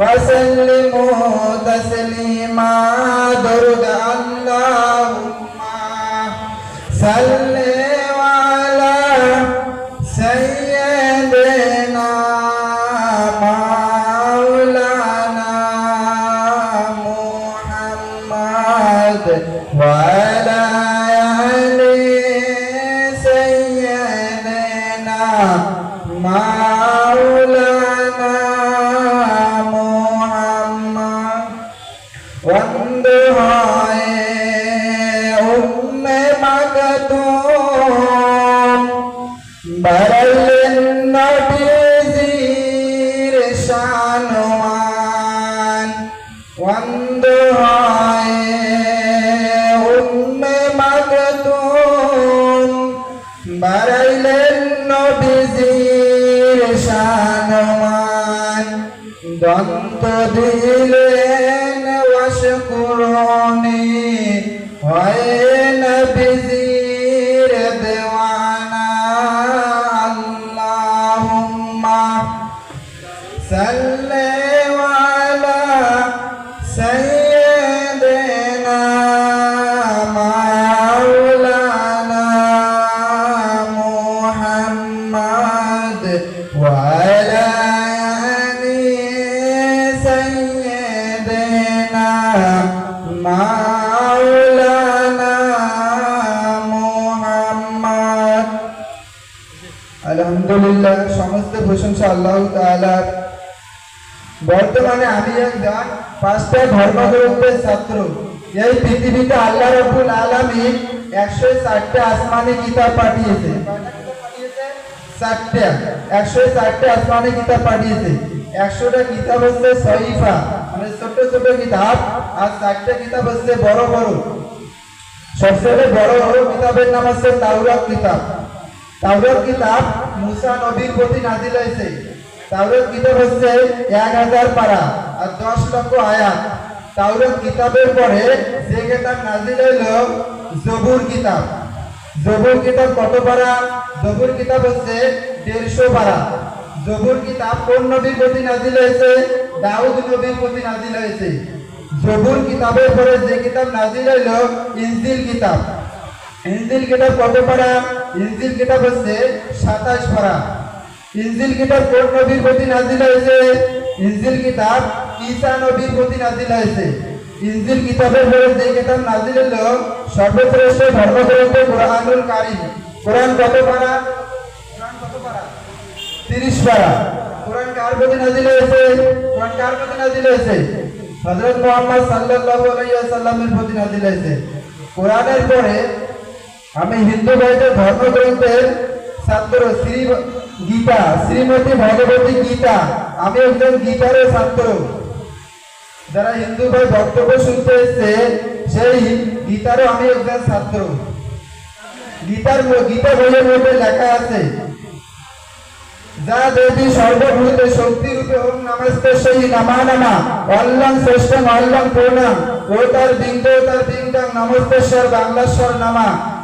وسلموا تسليما বাড়াইলেন নবীজির শানমান দন্ত দিয়ে আল্লাহ বর্তমানে আমি একজন পাঁচটা ধর্মগ্রন্থের ছাত্র। এই পৃথিবীতে আল্লাহ রব্বুল আলামিন একশো চারটে আসমানি কিতাব পাঠিয়েছে। চারটা একশো চারটে আসমানি কিতাব পাঠিয়েছে। একশোটা কিতাব হচ্ছে সহিফা মানে ছোট ছোট কিতাব, আর চারটা কিতাব হচ্ছে বড় বড়। সবচেয়ে বড় বড় কিতাবের নাম হচ্ছে তাওরাত কিতাব। তাওরাত কিতাব মুসা নবীর প্রতি নাজিল হয়েছে। তাওরাত কিতাব হচ্ছে এক হাজার পারা আর দশ লক্ষ আয়াত। তাওরাত কিতাবের পরে যে কিতাব নাজিল হইল, জবুর কিতাব। জবুর কিতাব কত পারা? জবুর কিতাব হচ্ছে দেড়শো পারা। জবুর কিতাব কোন নবীর প্রতি নাজিল হয়েছে? দাউদ নবীর প্রতি নাজিল হয়েছে। জবুর কিতাবের পরে যে কিতাব নাজিল হইল, ইনজিল কিতাব। ইনজিল কিতাব কত পারা? ইনজিল কিতাব হচ্ছে সাতাশ পারা। ইনজিল কিতাব কোন নবীর প্রতি নাজিল হয়েছে? ইনজিল কিতাব ঈসা নবীর প্রতি নাজিল হয়েছে। ইনজিল কিতাবের পরে যে কিতাব নাজিল হলো, সর্বশ্রেষ্ঠ ধর্মগ্রন্থ কোরআনুল কারীম। কোরআন কত পারা? কোরআন কত পারা? তিরিশ পারা। কোরআন কার প্রতি নাজিল হয়েছে? কোরআন কার প্রতি নাজিল হয়েছে? হযরত মুহাম্মদ সাল্লাল্লাহু আলাইহি ওয়াসাল্লামের প্রতি নাজিল হয়েছে। কোরআনের পরে আমি হিন্দু ভাইদের ধর্মগ্রন্থের ছাত্র শ্রী গীতা, শ্রীমতী ভগবতী গীতা। আমি একজন গীতারের ছাত্র। যারা হিন্দু ভাই বক্তব্য শুনতে এসছে, সেই গীতারও আমি একজন ছাত্র। গীতার গীতা বইয়ের মধ্যে লেখা আছে, যা দেবী সর্বভূতে শক্তি রূপে ওম নমস্তে সেই নামা নামা, অল্লং শ্রেষ্ঠং অল্লং প্রণাম ও তার বিন্দু তার বিন্দং নমস্তেশ্বর বাংলাশ্বর নামা।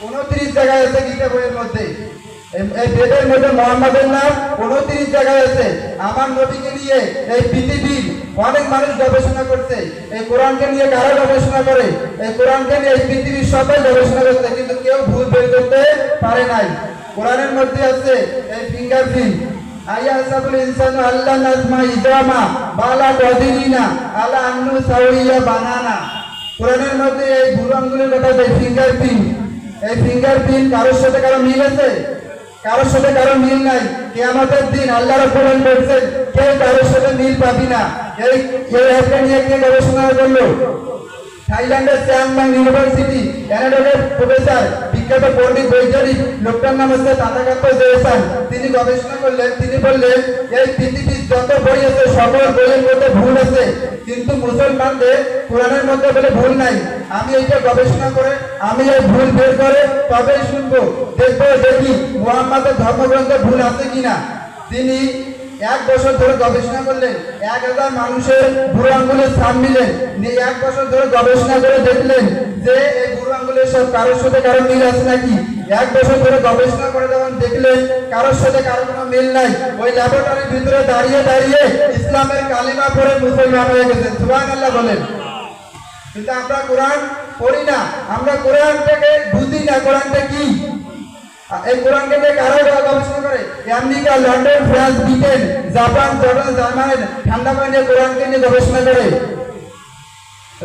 উনত্রিশ জায়গায় আছে গীতা বইয়ের মধ্যে। এই- বেদের মধ্যে মোহাম্মদের নাম উনত্রিশ জায়গায় আছে আমার নবীকে নিয়ে এই পৃথিবীর অনেক মানুষ গবেষণা করছে। এই কোরআনকে নিয়ে কারা গবেষণা করে? এই কোরআনকে নিয়ে এই পৃথিবীর সবাই গবেষণা করছে, কিন্তু কেউ ভুল বের করতে পারে নাই। কোরআনের মধ্যে আছে এই ফিঙ্গারপ্রিন্ট আইয়া সাবুল ইনসানু আল্লাহ নাজমা ইজামা বালা কদিরিনা আলা আন্নু সাউইয়া বানানা। কোরআনের মধ্যে এই বুড়ো আঙ্গুলের কথা আছে ফিঙ্গারপ্রিন্ট এই ফিঙ্গারপ্রিন্ট কারোর সাথে কারও মিল আছে? কারোর সাথে কারও মিল নাই। কে আমাদের দিন আল্লাহ রাব্বুল বলছেন কেউ কারোর সাথে মিল পাবি না। এই এই একটা নিয়ে গবেষণা করল? থাইল্যান্ডের চিয়াংমাং ইউনিভার্সিটি অ্যানাডোলের প্রফেসর বিখ্যাত পণ্ডিত, বৈজ্ঞানিক, লোকটার নাম হচ্ছে তাতাকাত্ত জেসান তিনি গবেষণা করলেন, তিনি বললেন, এই পৃথিবীর যত বই আছে, সকল বইয়ের মধ্যে ভুল আছে। কিন্তু মুসলমানদের কোরআনের মধ্যে বলে ভুল নাই। আমি এইটা গবেষণা করে, আমি এই ভুল বের করে তবেই শুনব। দেখব দেখি মুহাম্মাদের ধর্মগ্রন্থে ভুল আছে কিনা? তিনি এক বছর ধরে গবেষণা করলেন, এক হাজার মানুষের বুড়ো আঙ্গুলের স্থান নিলেন। এক বছর ধরে গবেষণা করে দেখলেন যে এই বুড়ো আঙ্গুলের সব কারোর সাথে কারও মিল আছে নাকি? এক বছর ধরে গবেষণা করে যখন দেখলেন, কারোর সাথে কারও কোনো মিল নাই, ওই ল্যাবরেটরির ভিতরে দাঁড়িয়ে দাঁড়িয়ে ইসলামের কালিমা পড়ে মুসলমান হয়ে গেছেন। সুবাহ আল্লাহ বলেন। কিন্তু আমরা কোরআন পড়ি না, আমরা কোরআনটাকে বুঝি না, কোরআনটা কি? এই কোরআনকে নিয়ে কারা গবেষণা করে? America, London, France, Britain, Japan Jordan Germany, ঠান্ডা পানিয়ে কোরআনকে নিয়ে গবেষণা করে।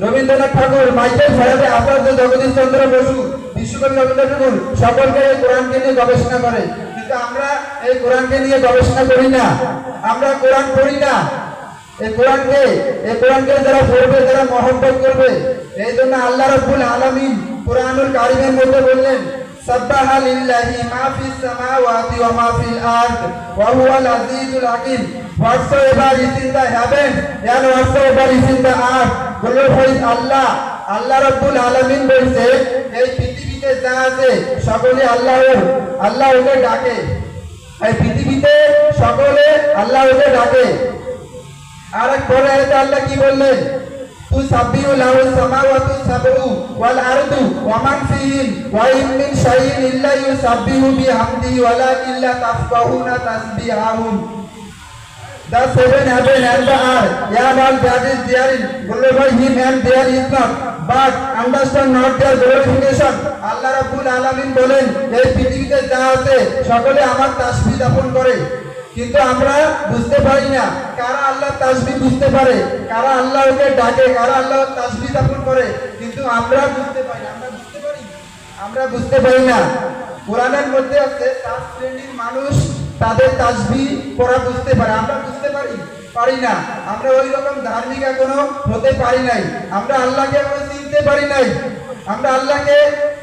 রবীন্দ্রনাথ ঠাকুর, মাইকেল ফেরাতে আচার্য জগদীশ চন্দ্র বসু, বিশ্বকবি রবীন্দ্রনাথ ঠাকুর, সকলকে এই কোরআনকে নিয়ে গবেষণা করে। কিন্তু আমরা এই কোরআনকে নিয়ে গবেষণা করি না। আমরা কোরআন পড়ি না। এই কোরআনকে এই কোরআনকে যারা পড়বে, যারা মহব্বত করবে, এই জন্য আল্লাহ রব্বুল আলামিন কোরআনুল কারিমের মধ্যে বললেন سبح لله ما في السماوات وما في الأرض وهو العزيز الحكيم whatsoever is in the heaven and whatsoever is in the earth glorifies Allah আল্লাহ রাব্বুল আলামিন বলছে এই পৃথিবীতে যা আছে সকলে আল্লাহর আল্লাহ ওকে ডাকে এই পৃথিবীতে সকলে আল্লাহ ওকে ডাকে আর এক পরে আয়াতে আল্লাহ কি বললেন تسبح له السماوات السبع والأرض ومن فيهن وإن من شيء إلا يسبح بحمده ولكن لا تفقهون تسبيحهم The seven heaven and the earth, and all that is therein, glorify him and there is not, but understand not their glorification. আল্লাহ রাব্বুল আলামিন বলেন এই পৃথিবীতে যা আছে সকলে আমার তাসবিহ যাপন করে কিন্তু আমরা বুঝতে পারি না কারা আল্লাহ তাসবিহ বুঝতে পারে, কারা আল্লাহকে ডাকে, কারা আল্লাহ তাসবিহ যাপন করে। কিন্তু আমরা বুঝতে পারি আমরা বুঝতে পারি আমরা বুঝতে পারি না। কোরআনের মধ্যে আছে, সাত শ্রেণির মানুষ তাদের তাসবিহ পড়া বুঝতে পারে। আমরা বুঝতে পারি পারি না। আমরা ওই রকম ধার্মিক এখনও হতে পারি নাই। আমরা আল্লাহকে এখনও চিনতে পারি নাই। আমরা আল্লাহকে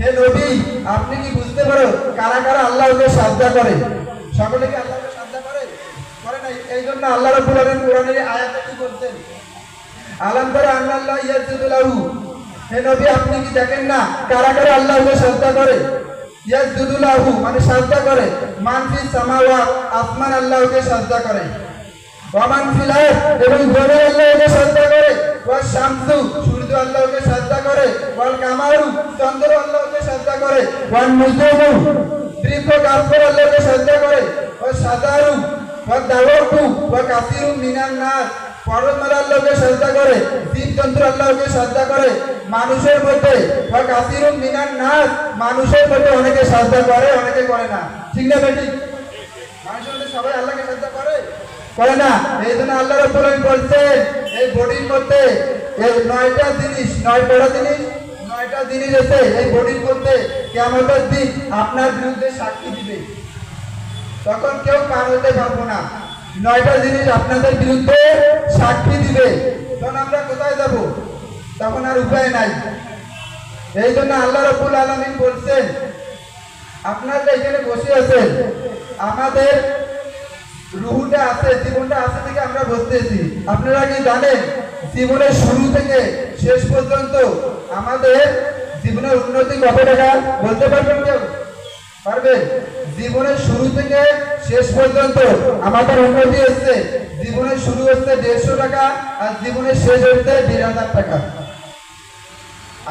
হে নবী, আপনি কি বুঝতে পারো কারা কারা আল্লাহকে সাজদা করে? সকলে কি আল্লাহকে সাজদা করে? এই জন্য আল্লাহ রাব্বুল আলামিন কোরআনের কি বলছেন আলাম তারা আল্লাহ ইয়াসজুদু লাহু। হে নবী, আপনি কি দেখেন না কারা কারা আল্লাহকে সাজদা করে? ইয়াসজুদু লাহু মানে সাজদা করে। মান ফিস সামাওয়াত, আসমান আল্লাহকে সাজদা করে। ওয়ামান ফিল এবং জমিন আল্লাহকে সাজদা করে। ওয়া শামসু, সূর্য আল্লাহকে সাজদা করে। ওয়াল কামারু, চন্দ্র আল্লাহকে সাজদা করে। ওয়ান নুজুমু বৃক্ষ গাছপালা আল্লাহকে সাজদা করে। ওয়া সাদারু ওয়া দাওয়াতু ওয়া কাসিরু মিনান নাস পর্বতমালা আল্লাহকে সাজদা করে। জীবজন্তু আল্লাহকে সাজদা করে। মানুষের মধ্যে ওয়া কাসিরু মিনান নাস মানুষের মধ্যে অনেকে সাজদা করে, অনেকে করে না। ঠিক না বেটি? মানুষের মধ্যে সবাই আল্লাহকে সাজদা করে? করে না। এই জন্য আল্লাহ রাব্বুল আলামিন এই বডির মধ্যে এই নয়টা জিনিস নয় বড় জিনিস, নয়টা জিনিস আছে, এই বডির মধ্যে কিয়ামতের দিন আপনার বিরুদ্ধে সাক্ষী দিবে। তখন কেউ পার হতে পারব না। নয়টা জিনিস আপনাদের বিরুদ্ধে সাক্ষী দিবে। তখন আমরা কোথায় যাব? তখন আর উপায় নাই। এই জন্য আল্লাহ রব্বুল আলমিন বলছেন, আপনারা এখানে বসে আছেন, আমাদের রুহুটা আছে, জীবনটা আছে থেকে আমরা বসতেছি আপনারা কি জানেন, জীবনের শুরু থেকে শেষ পর্যন্ত আমাদের জীবনের উন্নতি কত টাকা? বলতে পারবেন কেউ? পারবে? জীবনের শুরু থেকে শেষ পর্যন্ত আমাদের উন্নতি হচ্ছে। জীবনের শুরু হচ্ছে দেড়শো টাকা আর জীবনের শেষ হচ্ছে দেড় হাজার টাকা।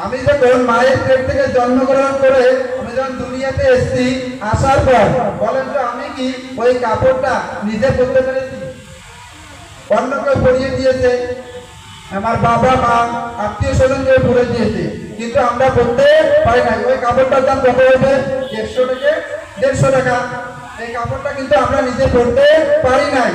আমি যখন মায়ের পেট থেকে জন্মগ্রহণ করে আমি যখন দুনিয়াতে এসেছি, আসার পর বলেন তো আমি কি ওই কাপড়টা নিজে পরতে পেরেছি? অন্য কেউ পরিয়ে দিয়েছে, আমার বাবা, মা, আত্মীয় স্বজন কেউ পরে দিয়েছে। কিন্তু আমরা পড়তে পারি না ওই কাপড়টার দাম কত হবে দেড়শো থেকে দেড়শো টাকা। এই কাপড়টা কিন্তু আমরা নিজে পড়তে পারি নাই।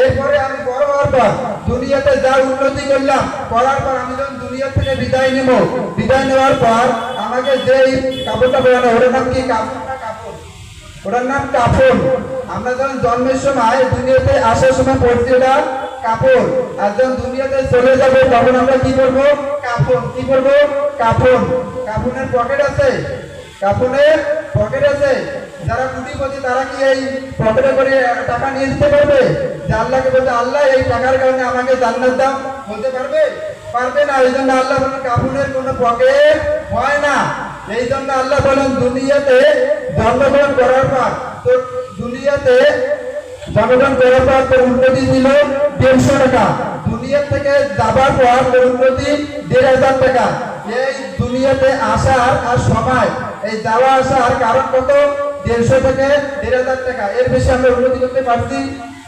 এরপরে আমি বড় হওয়ার পর দুনিয়াতে যা উন্নতি করলাম, করার পর আমি যখন দুনিয়া থেকে বিদায় নেব, বিদায় নেওয়ার পর আমাকে যে কাপড়টা পরানো, ওটার নাম কি? কাপড় ওটার নাম কাপড়। আমরা যখন জন্মের সময় দুনিয়াতে আসার সময় পড়ছি ওটা কাপড়। আর যখন দুনিয়াতে চলে যাব, তখন আমরা কি করব? কাপড়। কি করব? কাপড়। কাপড়ের পকেট আছে। কাপড়ের পকেট আছে। যারা কুটিপতি তারা কি এই পকেটে করে টাকা নিয়ে যেতে পারবে? যে আল্লাহকে বলতে আল্লাহ, এই টাকার কারণে আমাকে জান্নাত দাম বলতে পারবে? পারবে না, এই জন্য আল্লাহ বলেন কাপড়ের কোনো পকেট হয় না। এই জন্য আল্লাহ বলেন, দুনিয়াতে জন্মগ্রহণ করার পর তো দুনিয়াতে জন্মগ্রহণ করার পর তোর উন্নতি ছিল দেড়শো টাকা। দুনিয়া থেকে যাবার পর তোর উন্নতি দেড় হাজার টাকা। এই দুনিয়াতে আসার আর সময়, এই যাওয়া আসার কারণ কত? দেড়শো থেকে দেড় হাজার টাকা। এর বেশি আমরা উন্নতি করতে পারছি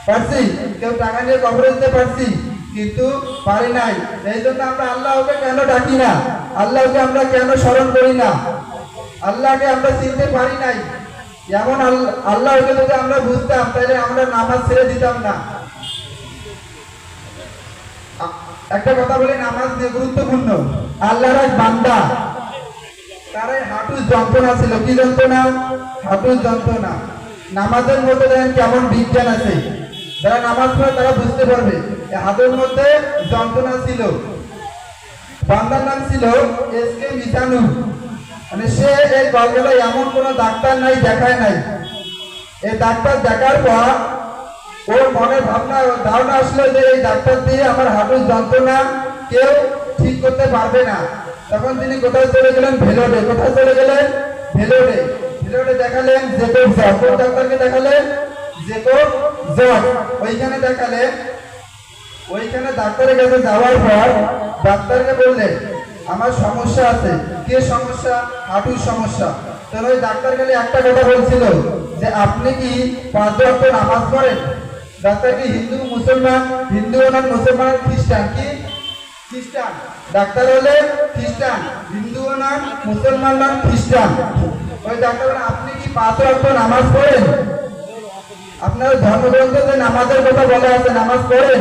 পারছি। কেউ টাকা নিয়ে কবরে দিতে পারছি, কিন্তু পারি নাই। এই জন্য আমরা আল্লাহকে কেন ডাকি না? আল্লাহকে আমরা কেন স্মরণ করি না? আল্লাহকে আমরা চিনতে পারি নাই। এমন আল্লাহ আল্লাহকে যদি আমরা বুঝতাম, তাহলে আমরা নামাজ ছেড়ে দিতাম না। একটা কথা বলি, নামাজ গুরুত্বপূর্ণ। আল্লাহর এক বান্দা। তার হাঁটুর যন্ত্রণা ছিল। কি যন্ত্রণা? হাঁটুর যন্ত্রণা। নামাজের মধ্যে দেখেন কেমন বিজ্ঞান আছে। যারা নামাজ পড়ে তারা বুঝতে পারবে হাতের মধ্যে যন্ত্রণা ছিল। বান্দার নাম ছিল এস কে মিজানু। মানে সে এই কলকাতায় এমন কোনো ডাক্তার নাই, দেখায় নাই। এই ডাক্তার দেখার পর ওর মনে ভাবনা, ধারণা আসলো যে এই ডাক্তার দিয়ে আমার হাঁটুর যন্ত্রণা কেউ ঠিক করতে পারবে না। তখন তিনি কোথায় চলে গেলেন? ভেলোডে। কোথায় চলে গেলেন? ভেলোডে। ভেলোডে দেখালেন জেকব জজ কোন ডাক্তারকে দেখালেন? জেকব জজ ওইখানে দেখালেন। ওইখানে ডাক্তারের কাছে যাওয়ার পর ডাক্তারকে বললেন, আমার সমস্যা আছে। কে সমস্যা? হাঁটুর সমস্যা। তখন ওই ডাক্তার খালি একটা কথা বলছিল, যে আপনি কি পাঁচ ওয়াক্ত নামাজ পড়েন? ডাক্তার কি হিন্দু, মুসলমান? হিন্দু নন মুসলমান, খ্রিস্টান? কি খ্রিস্টান। ডাক্তার হলে খ্রিস্টান, হিন্দু নন মুসলমান নন খ্রিস্টান। ওই ডাক্তার আপনি কি পাঁচ ওয়াক্ত নামাজ পড়েন? আপনার ধর্মগ্রন্থে যে নামাজের কথা বলা আছে, নামাজ পড়েন?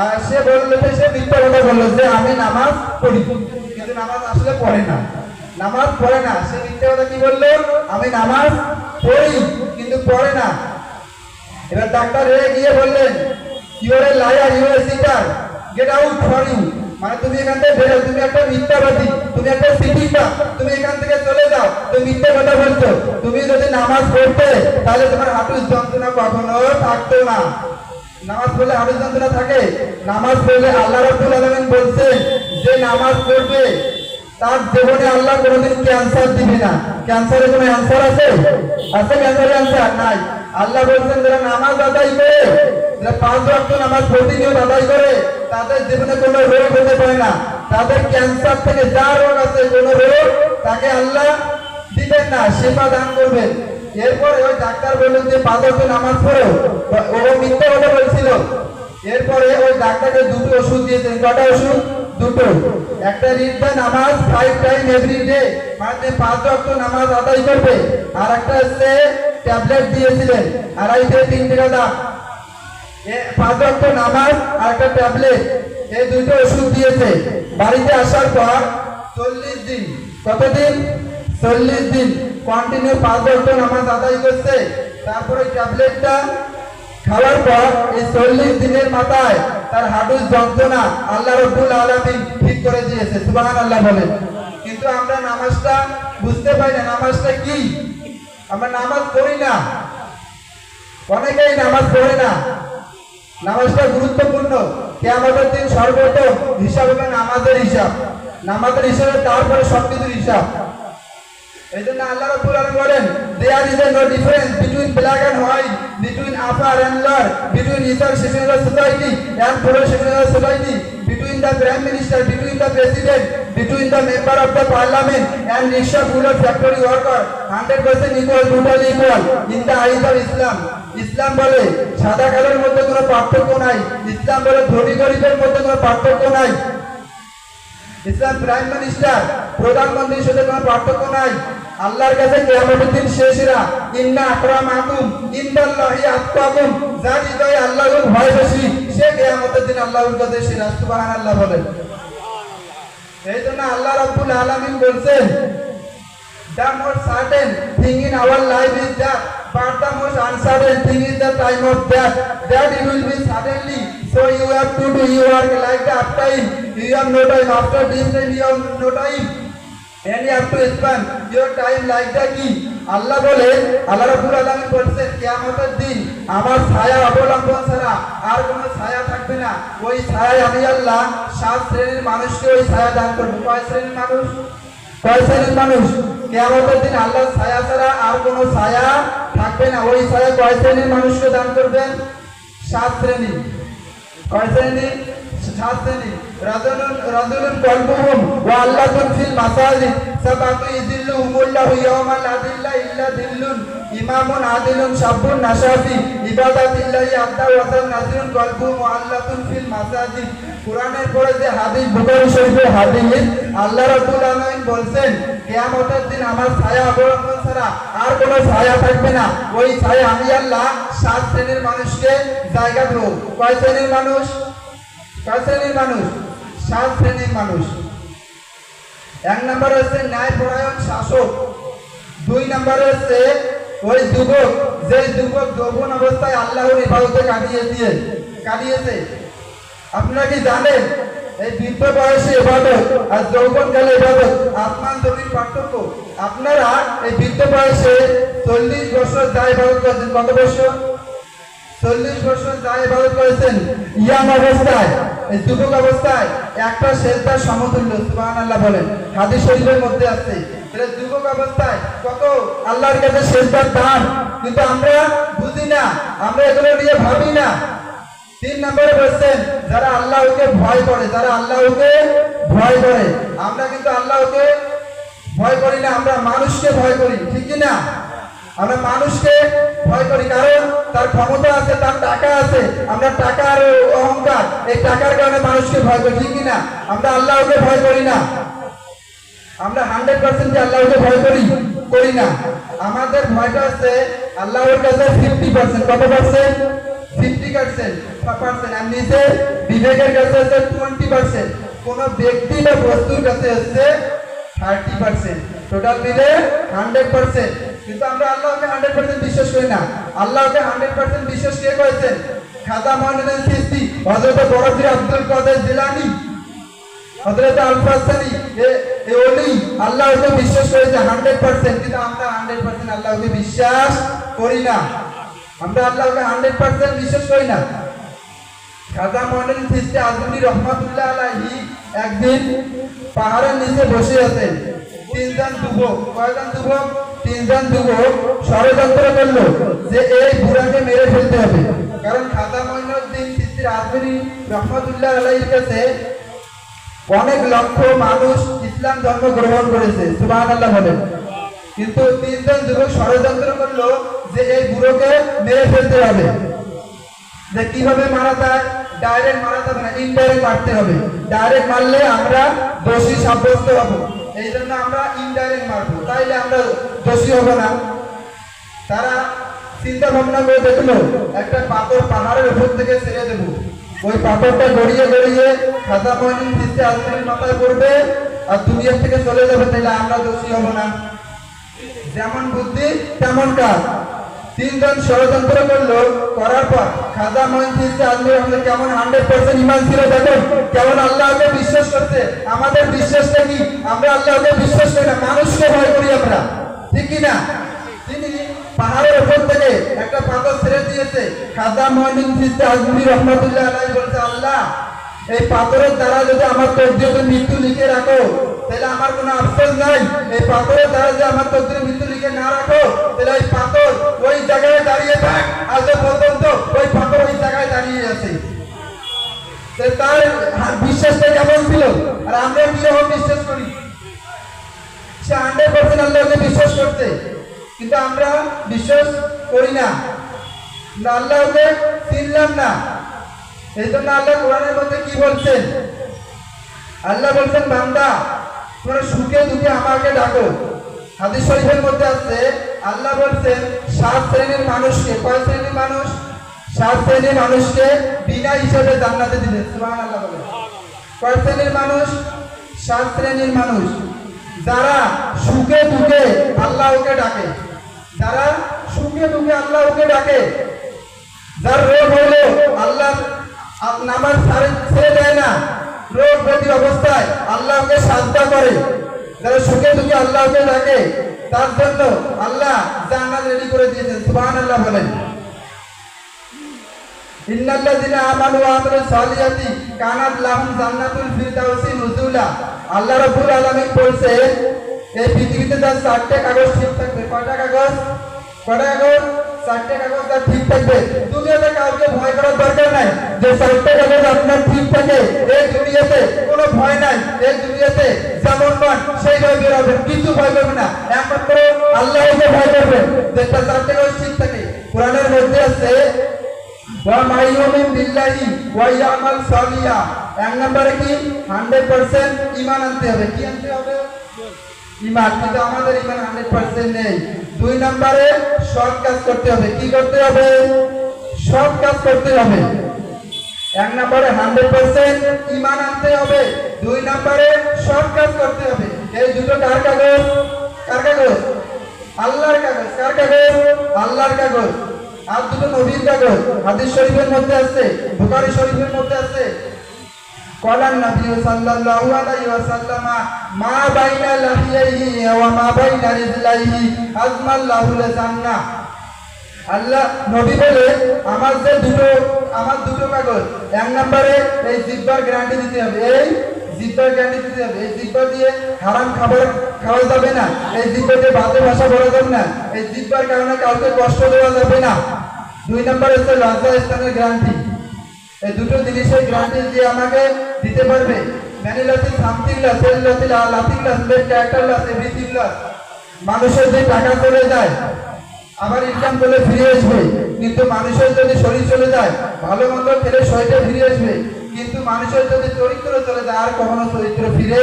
আর সে বলল যে, সে মিথ্যা কথা বলল যে, আমি নামাজ পড়ি। কিন্তু নামাজ আসলে পড়ে না। নামাজ পড়ে না। সে মিথ্যা কথা কি বলল? আমি নামাজ পড়ি, কিন্তু পড়ে না। এবার ডাক্তার রেগে গিয়ে বললেন you're a liar you're a cheater get out for you মানে তুমি এখান থেকে বেরো, তুমি একটা মিথ্যাবাদী, তুমি একটা সিটিকা তুমি এখান থেকে চলে যাও, তুমি মিথ্যা কথা বলছো। তুমি যদি নামাজ পড়তে, তাহলে তোমার হাঁটুর যন্ত্রণা কখনো থাকতো না। নামাজ পড়লে হাঁটুর যন্ত্রণা থাকে? নামাজ পড়লে আল্লাহ রাব্বুল আলামিন বলছেন, যে নামাজ পড়বে, তার জীবনে আল্লাহ কোনোদিন ক্যান্সার দিবে না। ক্যান্সারের কোনো অ্যান্সার আছে? আছে ক্যান্সারের অ্যান্সার নাই। আল্লাহ বলছেন, যারা নামাজ আদায় করে পাঁচ আদায় করে তাদের কোনো রোগ হতে পারে না। তাদের ক্যান্সার থেকে যা রোগ আছে তাকে আল্লাহ না দান এরপরে ওই ডাক্তার নামাজ বলছিল। এরপরে ওই ডাক্তারকে দুটো ওষুধ দিয়েছেন। কটা ওষুধ? দুটো। একটা read the namaz five time every day মানে পাঁচ ওয়াক্ত নামাজ আদায় করবে। আর একটা হচ্ছে ট্যাবলেট দিয়েছিলেন। আড়াই থেকে তিন টাকা দাম পাঁচ ওয়াক্ত নামাজ আর একটা ট্যাবলেট। এই দুটো ওষুধ দিয়েছে। বাড়িতে আসার পর চল্লিশ দিন। কতদিন? চল্লিশ দিন। কন্টিনিউ পাঁচ ওয়াক্ত নামাজ আদায় করছে। তারপরে ট্যাবলেটটা খাওয়ার পর এই চল্লিশ দিনের মাথায় তার হাঁটুর যন্ত্রণা আল্লাহ রব্বুল আলমিন ঠিক করে দিয়েছে। সুবাহান আল্লাহ বলেন। কিন্তু আমরা নামাজটা বুঝতে পারি না। নামাজটা কি? আমরা নামাজ পড়ি না। অনেকেই নামাজ পড়ে না। নামাজটা গুরুত্বপূর্ণ। কেয়ামতের দিন সর্বপ্রথম হিসাব হবে নামাজের হিসাব। নামাজের হিসাবে তারপরে সবকিছুর হিসাব। এই জন্য আল্লাহ রাব্বুল আলামিন বলেন there is no difference between black and white between upper and lower between ইসার secular society and pro secular society between the prime minister between the president between the member of the parliament and rickshaw puller factory worker hundred percent equal totally equal in the eyes of Islam Islam বলে সাদা কালোর মধ্যে কোনো পার্থক্য নাই, ইসলাম বলে ধনী গরিবের মধ্যে কোনো পার্থক্য নাই। ইসলাম প্রাইম মিনিস্টার, প্রধানমন্ত্রীর সাথে কোনো পার্থক্য নাই। আল্লাহর কাছে কিয়ামতের দিন শেষরা, ইন্না আকরামাকুম, ইনদাল্লাহি আতকাকুম যার হৃদয়ে আল্লাহর ভয় বেশি সে কিয়ামতের দিন আল্লাহর কাছে সেরা। সুবহানাল্লাহ বলেন। এই জন্য আল্লাহ রাব্বুল আলামিন বলছেন The most certain thing in our life is death, but the most uncertain thing is the time of death. That it will be suddenly. So you have to do your work like the uptime. You have no time. After this time, you have no time. And you have to spend your time like the key. আল্লাহ বলে আল্লাহ রাব্বুল আলামিন বলছেন কিয়ামতের দিন আমার ছায়া অবলম্বন ছাড়া আর কোনো ছায়া থাকবে না ওই ছায়ায় আমি আল্লাহ সাত শ্রেণির মানুষকে ওই ছায়া দান করব কয় শ্রেণির মানুষ কয় শ্রেণির মানুষ কেয়ামতের দিন আল্লাহর ছায়া ছাড়া আর কোনো ছায়া থাকবে না। ওই ছায়া কয় শ্রেণির মানুষকে দান করবেন? সাত শ্রেণি। কয় শ্রেণি? সাত শ্রেণি। রাজুলুন রাজুলুন কলবুহুম ওয়া আল্লাহুম ফিল মাসাজিদ। সাবাতু ইযিল্লুহুমুল্লাহু ইয়াওমাল আদিল্লা ইল্লা দিল্লুন। ইমামুন আদিলুন শাবুন নাশাফি। ইবাদাতিল্লাহি আদ্দা ওয়াসান নাজিরুন কলবুহুম ওয়া আল্লাহুম ফিল মাসাজিদ। কোরআনের পরে যে হাদিস বুখারী শরীফের হাদিস, আল্লাহ রাব্বুল আলামিন বলছেন কিয়ামতের দিন আমার ছায়া অবলম্বন ছাড়া আর কোনো ছায়া থাকবে না। ওই ছায়া আমি আল্লাহ সাত শ্রেণির মানুষকে জায়গা দেবো। কয় শ্রেণির মানুষ? কয় শ্রেণির মানুষ? সাত শ্রেণির মানুষ। এক নম্বর হচ্ছে ন্যায় পরায়ণ শাসক। দুই নম্বরে হচ্ছে ওই যুবক যে যুবক যৌবন অবস্থায় আল্লাহর ইবাদতে কাটিয়ে দিয়ে কাটিয়েছে আপনারা কি জানেন? এই বৃদ্ধ বয়সে ইবাদত আর যৌবন কালে ইবাদত আসমান পার্থক্য। আপনারা এই বৃদ্ধ বয়সে চল্লিশ বছর যা ইবাদত করেছেন, কত বছর? চল্লিশ বছর যা ইবাদত করেছেন, ইয়াং অবস্থায়, এই যুবক অবস্থায়, একটা শেষদার সমতুল্য সুবহান আল্লাহ বলেন, হাদিস শরীফের মধ্যে আছে। এটা যুবক অবস্থায় কত আল্লাহর কাছে শেষদার দান কিন্তু আমরা বুঝি না, আমরা এগুলো নিয়ে ভাবি না। তিন নম্বরে বলছেন যারা আল্লাহকে ভয় করে, যারা আল্লাহকে ভয় করে, আমরা কিন্তু আল্লাহকে ভয় করি না, আমরা মানুষকে ভয় করি, ঠিক না আমরা মানুষকে ভয় করি, কারণ তার ক্ষমতা আছে, তার টাকা আছে, আমরা টাকার অহংকার, এই টাকার কারণে মানুষকে ভয় করি, ঠিক না আমরা আল্লাহকে ভয় করি না। আমরা হান্ড্রেড পার্সেন্ট আল্লাহকে ভয় করি করি না। আমাদের ভয়টা আছে আল্লাহর কাছে ফিফটি পার্সেন্ট কত পার্সেন্ট আর বিবেকের কাছে হচ্ছে টোয়েন্টি পার্সেন্ট কোন ব্যক্তি বা বস্তুর কাছে হচ্ছে থার্টি পার্সেন্ট টোটাল মিলে হান্ড্রেড পার্সেন্ট কিন্তু আমরা আল্লাহকে হান্ড্রেড পার্সেন্ট বিশ্বাস করি না। আল্লাহকে হান্ড্রেড পার্সেন্ট বিশ্বাস কে করেছেন? খাজা মহানুদ্দিন চিস্তি হযরত বড়পীর আব্দুল কাদের জিলানী। হযরত আলফাসানি, এ ওলি, আল্লাহকে বিশ্বাস করেছে হান্ড্রেড পার্সেন্ট কিন্তু আমরা হান্ড্রেড পার্সেন্ট আল্লাহকে বিশ্বাস করি না। আমরা আল্লাহকে হান্ড্রেড পার্সেন্ট বিশ্বাস করি না। খাজা মডেল খ্রিস্টে আজমি রহমাতুল্লাহ আলাহি একদিন পাহাড়ের নিচে বসে আছেন তিনজন যুবক, কয়জন যুবক? তিনজন যুবক ষড়যন্ত্র করল যে এই বুড়াকে মেরে ফেলতে হবে। কারণ খাজা মঈনুদ্দিন খ্রিস্টির আজমি রহমাতুল্লাহ আলাহির কাছে অনেক লক্ষ মানুষ ইসলাম ধর্ম গ্রহণ করেছে সুবাহ আল্লাহ বলেন। কিন্তু তিনজন যুবক ষড়যন্ত্র করল যে এই বুড়োকে মেরে ফেলতে হবে। যে কীভাবে মারা যায় ডাইরেক্ট মারা যাবে না ইনডাইরেক্ট মারতে হবে। ডাইরেক্ট মারলে আমরা দোষী সাব্যস্ত হব। এই জন্য আমরা ইনডাইরেক্ট মারবো। তাইলে আমরা দোষী হব না। তারা চিন্তা ভাবনা করে দেখল, একটা পাথর পাহাড়ের উপর থেকে ছেড়ে দেবো। ওই পাথরটা গড়িয়ে গড়িয়ে খাজা মহিন দিচ্ছে আজমির মাথায় পড়বে আর দুনিয়া থেকে চলে যাবে তাহলে আমরা দোষী হব না। যেমন বুদ্ধি, তেমন কাজ। তিনজন ষড়যন্ত্র করল, করার পর খাজা মহিন আজমির আমাদের কেমন হান্ড্রেড পার্সেন্ট ইমান ছিল দেখো কেমন আল্লাহকে বিশ্বাস করতে আমাদের বিশ্বাসটা কি? আমরা আল্লাহকে বিশ্বাস করি না, মানুষকে ভয় করি আমরা। ঠিক না? তিনি পাহাড়ের উপর থেকে একটা পাথর ছেড়ে দিয়েছে। খাজা মহিন আজমির রহমতুল্লাহ আলাই বলছে, আল্লাহ, এই পাথরের দ্বারা যদি আমার তকদিরে মৃত্যু লিখে রাখো, তাহলে আমার কোনো আফসোস নাই। এই পাথরের দ্বারা যদি আমার তকদিরে মৃত্যু লিখে না রাখো, তাহলে এই পাথর ওই জায়গায় দাঁড়িয়ে থাক, আজ পর্যন্ত ওই পাথর ওই জায়গায় দাঁড়িয়ে আছে। তার বিশ্বাসটা কেমন ছিল? আর আমরা কীরকম বিশ্বাস করি? সে হান্ড্রেড পার্সেন্ট আল্লাহকে বিশ্বাস করতে, কিন্তু আমরা বিশ্বাস করি না। আল্লাহকে চিনলাম না। এই জন্য আল্লাহ কোরআনের মধ্যে কি বলছেন? আল্লাহ বলছেন, বান্দা, তোমরা সুখে দুঃখে আমাকে ডাকো। হাদিস শরীফের মধ্যে আছে, আল্লাহ বলছেন, সাত শ্রেণির মানুষকে, কয় শ্রেণির মানুষ? সাত শ্রেণির মানুষকে বিনা হিসেবে জান্নাতে দিলেন সুবহানাল্লাহ বলে। কয় শ্রেণির মানুষ? সাত শ্রেণির মানুষ। যারা সুখে দুঃখে আল্লাহকে ডাকে, যারা সুখে দুঃখে আল্লাহকে ডাকে, যার রোগ হলো আল্লাহ নামাজ ছেড়ে দেয় না, রোগ প্রতি অবস্থায় আল্লাহকে সাজদা করে। যারা সুখে দুঃখে আল্লাহকে ডাকে তার জন্য আল্লাহ জান্নাত রেডি করে দিয়েছেন, সুবহানাল্লাহ বলেন। ইন্নাল্লাযিনা আমানু ওয়া আমিলুস সালিহাতি কানাত লাহুম জান্নাতুল ফিরদাউসি নুজুলা। আল্লাহ রাব্বুল আলামিন বলছেন, এই পৃথিবীতে যার চারটে কাগজ ঠিক থাকবে, কয়টা কাগজ? কয়টা কাগজ? চারটে কাগজ এক নম্বরে কি? 100% ঈমান আনতে হবে। কি আনতে হবে? ঈমান কিন্তু আমাদের ঈমান 100% নেই। দুই নম্বরে সৎ কাজ করতে হবে। কি করতে হবে? সৎ কাজ করতে হবে। এক নম্বরে 100% ঈমান আনতে হবে। দুই নম্বরে সৎ কাজ করতে হবে। এই দুটো কার কাগজ? কার কাগজ? আল্লাহর কাগজ। কার কাগজ? আল্লাহর কাগজ। আর দুটো নবীর কাগজ। হাদিস শরীফের মধ্যে আছে, বুখারী শরীফের মধ্যে আছে। কলান নবী সাল্লাল্লাহু আলাইহি ওয়াসাল্লাম মা বাইনা লাহিয়াইহি ওয়া মা বাইনা রিজলাইহি আজমাল্লাহু জান্নাহ আল্লাহ নবী বলে, আমার যে দুটো, আমার দুটো কাগজ এক নম্বরে এই জিব্বার গ্যারান্টি দিতে হবে। এই জিব্বার গ্যারান্টি দিতে হবে। এই জিব্বা দিয়ে হারাম খাবার খাওয়া যাবে না। এই জিব্বা দিয়ে বাজে ভাষা বলা যাবে না। এই জিব্বার কারণে কাউকে কষ্ট দেওয়া যাবে না। দুই নম্বর হচ্ছে লজ্জা স্থানের গ্যারান্টি এই দুটো জিনিসের গ্যারান্টি দিয়ে আমাকে দিতে পারবে ম্যানিলাতি সামথিং লস সেললাতি লাথিং loss bad character loss everything loss মানুষের যে টাকা চলে যায় আবার ইনকাম করলে ফিরে আসবে। কিন্তু মানুষের যদি শরীর চলে যায়, ভালো মন্দ খেলে শরীরটা ফিরে আসবে। কিন্তু মানুষের যদি চরিত্র চলে যায়, আর কখনো চরিত্র ফিরে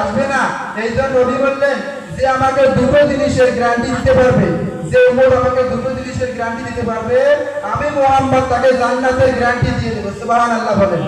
আসবে না। এই জন্য নবী বললেন, যে আমাকে দুটো জিনিসের গ্যারান্টি দিতে পারবে। যে উমর আমাকে দুটো জিনিসের গ্যারান্টি দিতে পারবে, আমি মোহাম্মদ তাকে জান্নাতের গ্যারান্টি দিয়ে দেবো সুবাহ আল্লাহ বলেন।